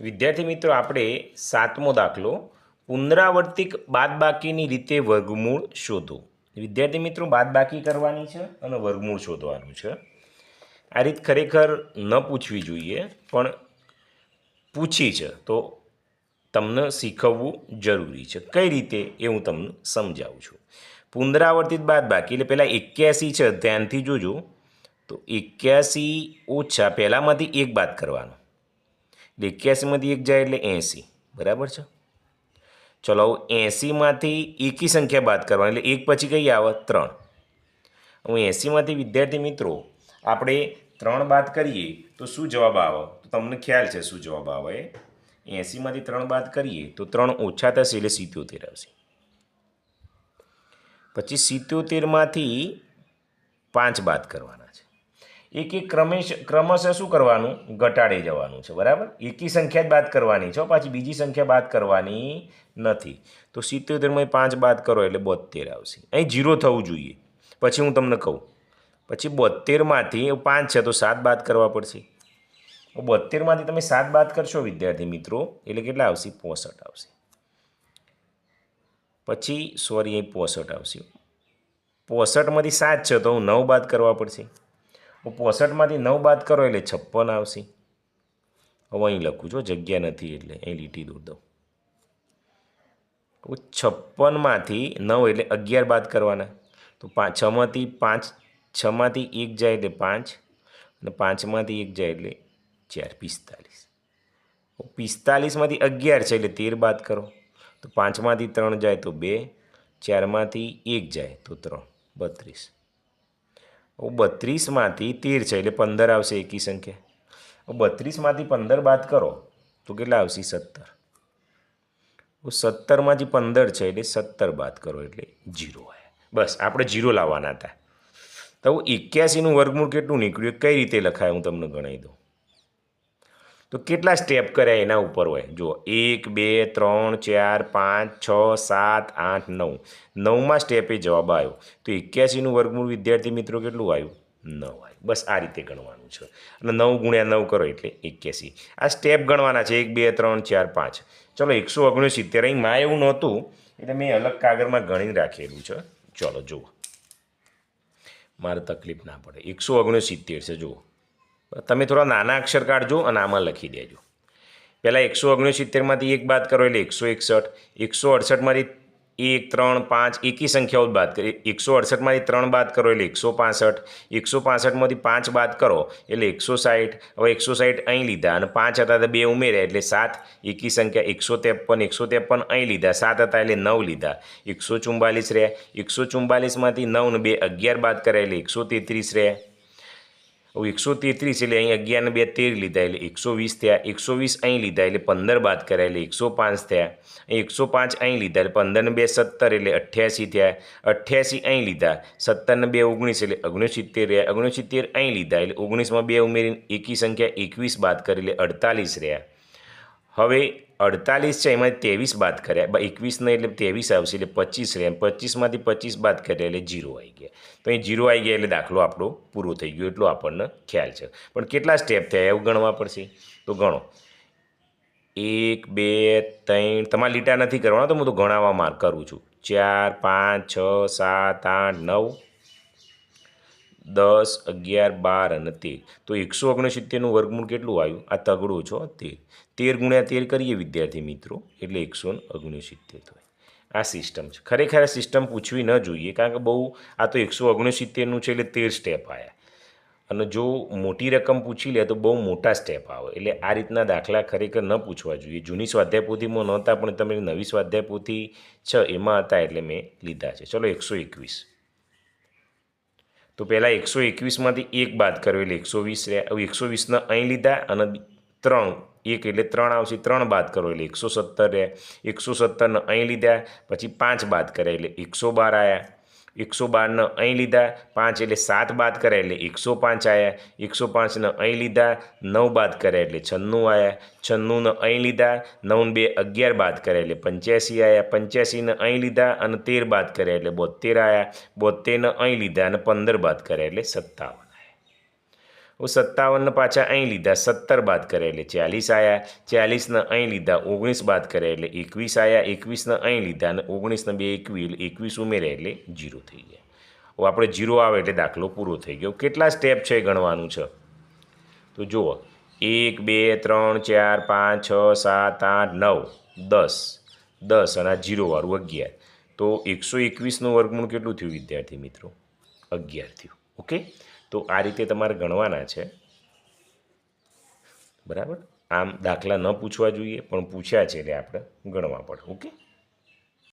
વિદ્યાર્થી મિત્રો, આપણે સાતમો દાખલો, પુનરાવર્તિક બાદબાકીની રીતે વર્ગમૂળ શોધો. વિદ્યાર્થી મિત્રો, બાદબાકી કરવાની છે અને વર્ગમૂળ શોધવાનું છે. આ રીત ખરેખર ન પૂછવી જોઈએ, પણ પૂછી છે. તો તમને શીખવવું જરૂરી છે. કઈ રીતે એ હું તમને સમજાવું છું. પુનરાવર્તિત બાદબાકી, એટલે પહેલાં એક્યાસી છે, ધ્યાનથી જોજો. તો એક્યાસી ઓછા પહેલાંમાંથી એક બાદ કરવાનો. એક્યાસીમાંથી એક જાય એટલે એંસી. બરાબર છે? ચલો એંસીમાંથી એકી સંખ્યા બાદ કરવાની, એટલે એક પછી કઈ આવે? ત્રણ. હું એંસીમાંથી વિદ્યાર્થી મિત્રો, આપણે ત્રણ બાદ કરીએ તો શું જવાબ આવે? તો તમને ખ્યાલ છે શું જવાબ આવે? એંસીમાંથી ત્રણ બાદ કરીએ તો ત્રણ ઓછા થશે એટલે સિત્યોતેર આવશે. પછી સિત્યોતેરમાંથી પાંચ બાદ કરવાના છે. એક એક ક્રમેશ ક્રમશઃ શું કરવાનું? ઘટાડે જવાનું છે, બરાબર? એકી સંખ્યા જ બાદ કરવાની છે પાછી બીજી સંખ્યા બાદ કરવાની નથી. તો સિત્યોતેરમાં પાંચ બાદ કરો એટલે બોતેર આવશે. અહીં જીરો થવું જોઈએ. પછી હું તમને કહું, પછી બોતેરમાંથી પાંચ છે તો સાત બાદ કરવા પડશે. બોતેરમાંથી તમે સાત બાદ કરશો, વિદ્યાર્થી મિત્રો, એટલે કેટલા આવશે? પોસઠ આવશે. પછી, સોરી, અહીં પોસઠ આવશે. પોસઠમાંથી સાત છે તો હું નવ બાદ કરવા પડશે. પોસઠમાંથી નવ બાદ કરો એટલે છપ્પન આવશે. હવે અહીં લખું છું, જગ્યા નથી એટલે અહીં લીટી દૂર દઉં. છપ્પનમાંથી નવ એટલે અગિયાર બાદ કરવાના. તો પાંચ છમાંથી પાંચ, છમાંથી એક જાય એટલે પાંચ, અને પાંચમાંથી એક જાય એટલે ચાર, પિસ્તાલીસ. પિસ્તાલીસમાંથી અગિયાર છે એટલે તેર બાદ કરો. તો પાંચમાંથી ત્રણ જાય તો બે, ચારમાંથી એક જાય તો ત્રણ, બત્રીસ. બત્રીસમાંથી તેર છે, એટલે પંદર આવશે એકી સંખ્યા. બત્રીસમાંથી પંદર બાદ કરો, તો કેટલા આવશે સત્તર? સત્તરમાંથી પંદર છે, એટલે સત્તર બાદ કરો, એટલે જીરો બસ, આપણે જીરો લાવવાના હતા. તો એક્યાસીનું વર્ગમૂળ કેટલું નીકળ્યું? કઈ રીતે લખાય, હું તમને ગણાવી દઉં. તો કેટલા સ્ટેપ કર્યા એના ઉપર હોય? જો એક, બે, ત્રણ, ચાર, પાંચ, છ, સાત, આઠ, નવ. નવમાં સ્ટેપે જવાબ આવ્યો. તો એક્યાસીનું વર્ગમૂળ વિદ્યાર્થી મિત્રો કેટલું આવ્યું? નવ આવ્યું. બસ આ રીતે ગણવાનું છે. અને નવ ગુણ્યા નવ કરો એટલે એક્યાસી. આ સ્ટેપ ગણવાના છે. એક, બે, ત્રણ, ચાર, પાંચ. ચલો, એકસો ઓગણસિત્તેર. અહીં માં એવું નહોતું, એટલે મેં અલગ કાગળમાં ગણી રાખેલું છે. ચલો, જુઓ. મારે તકલીફ ના પડે. એકસો ઓગણસિત્તેર છે, જુઓ. તમે થોડા નાના અક્ષર કાઢજો અને આમાં લખી દેજો. પહેલાં એકસો ઓગણસિત્તેરમાંથી એક બાદ કરો એટલે એકસો એકસઠ. એકસો અડસઠમાંથી એક, ત્રણ, પાંચ, એકી સંખ્યાઓ બાદ કરી. એકસો અડસઠમાંથી ત્રણ બાદ કરો એટલે એકસો પાસઠ. એકસો પાસઠમાંથી પાંચ બાદ કરો એટલે એકસો સાઠ હવે એકસો સાઠ અહીં લીધા અને પાંચ હતા તો બે ઉમેર્યા એટલે સાત. એકી સંખ્યા એકસો ત્રેપન એકસો ત્રેપન અહીં લીધા. સાત હતા એટલે નવ લીધા. એકસો ચુમ્બાલીસ રહ્યા. એકસો ચુમ્બાલીસમાંથી નવ ને બે અગિયાર બાદ કર્યા એટલે એકસો તેત્રીસ રહ્યા. હવે એકસો તેત્રીસ એટલે અહીં અગિયારને બે તેર લીધા એટલે એકસો વીસ થયા. એકસો વીસ અહીં લીધા એટલે પંદર બાદ કર્યા એટલે એકસો પાંચ થયા. એકસો પાંચ અહીં લીધા એટલે પંદરને બે સત્તર એટલે અઠ્યાસી થયા. અઠ્યાસી અહીં લીધા. સત્તરને બે ઓગણીસ એટલે ઓગણસિત્તેર રહ્યા. ઓગણસિત્તેર અહીં લીધા એટલે ઓગણીસમાં બે ઉમેરીને એકી સંખ્યા એકવીસ બાદ કરી એટલે અડતાલીસ રહ્યા. હવે અડતાલીસ છે એમાંથી ત્રેવીસ બાદ કર્યા. એકવીસને એટલે ત્રેવીસ આવશે એટલે પચીસ રહે. પચીસમાંથી પચીસ બાદ કર્યા એટલે જીરો આવી ગયા. તો અહીં જીરો આવી ગયા એટલે દાખલો આપણો પૂરો થઈ ગયો એટલો આપણને ખ્યાલ છે. પણ કેટલા સ્ટેપ થયા એવું ગણવા પડશે? તો ગણો. એક, બે, ત્રણ, તમારે લીટા નથી કરવાના, તો હું તો ગણાવવા માર કરું છું. ચાર, પાંચ, છ, સાત, આઠ, નવ દસ, અગિયાર, બાર અને તેર. તો એકસો ઓગણસિત્તેરનું વર્ગમૂળ કેટલું આવ્યું? આ તગડો છો તેર. તેર ગુણ્યા તેર કરીએ વિદ્યાર્થી મિત્રો, એટલે એકસો ઓગણસિત્તેર થાય. આ સિસ્ટમ છે. ખરેખર આ સિસ્ટમ પૂછવી ન જોઈએ, કારણ કે બહુ આ તો એકસો ઓગણસિત્તેરનું છે એટલે તેર સ્ટેપ આવ્યા અને જો મોટી રકમ પૂછી લે તો બહુ મોટા સ્ટેપ આવે. એટલે આ રીતના દાખલા ખરેખર ન પૂછવા જોઈએ. જૂની સ્વાધ્યાય પોથીમાં નહોતા, પણ તમે નવી સ્વાધ્યાય પોથી છે એમાં હતા એટલે મેં લીધા છે. ચલો એકસો એકવીસ. તો પહેલાં એકસો એકવીસમાંથી એક બાદ કરો એટલે એકસો વીસ રહ્યા એકસો વીસના અહીં લીધા અને ત્રણ, એક એટલે ત્રણ આવશે, ત્રણ બાદ કરો એટલે એકસો સત્તર રહ્યા એકસો સત્તરને અહીં લીધા, પછી પાંચ બાદ કર્યા એટલે એકસો બાર આવ્યા એકસો બારને અહીં લીધા, પાંચ એટલે સાત બાદ કર્યા એટલે એકસો પાંચ આવ્યા એકસો પાંચને અહીં લીધા, નવ બાદ કર્યા એટલે છન્નું આવ્યા છન્નુંને અહીં લીધા, નવને બે અગિયાર બાદ કર્યા એટલે પંચ્યાસી આવ્યા પંચ્યાસીને અહીં લીધા અને તેર બાદ કર્યા એટલે બોતેર આવ્યા બોતેરને અહીં લીધા અને પંદર બાદ કર્યા એટલે સત્તાવન. હવે સત્તાવનને પાછા અહીં લીધા, સત્તર બાદ કરે એટલે ચાલીસ આવ્યા ચાલીસને અહીં લીધા, ઓગણીસ બાદ કરે એટલે એકવીસ આવ્યા એકવીસને અહીં લીધા અને ઓગણીસને બે એકવીસ એટલે એકવીસ ઉમેરે એટલે જીરો થઈ ગયા. હવે આપણે જીરો આવે એટલે દાખલો પૂરો થઈ ગયો. કેટલા સ્ટેપ છે ગણવાનું છે? તો જુઓ, એક, બે, ત્રણ, ચાર, પાંચ, છ, સાત, આઠ, નવ, દસ દસ અને આ જીરોવાળું અગિયાર. તો એકસો એકવીસનું વર્ગમૂળ કેટલું થયું વિદ્યાર્થી મિત્રો? અગિયાર થયું. ઓકે? તો આ રીતે તમારે ગણવાના છે. બરાબર? આમ દાખલા ન પૂછવા જોઈએ, પણ પૂછ્યા છે એટલે આપણે ગણવા પડે, ઓકે?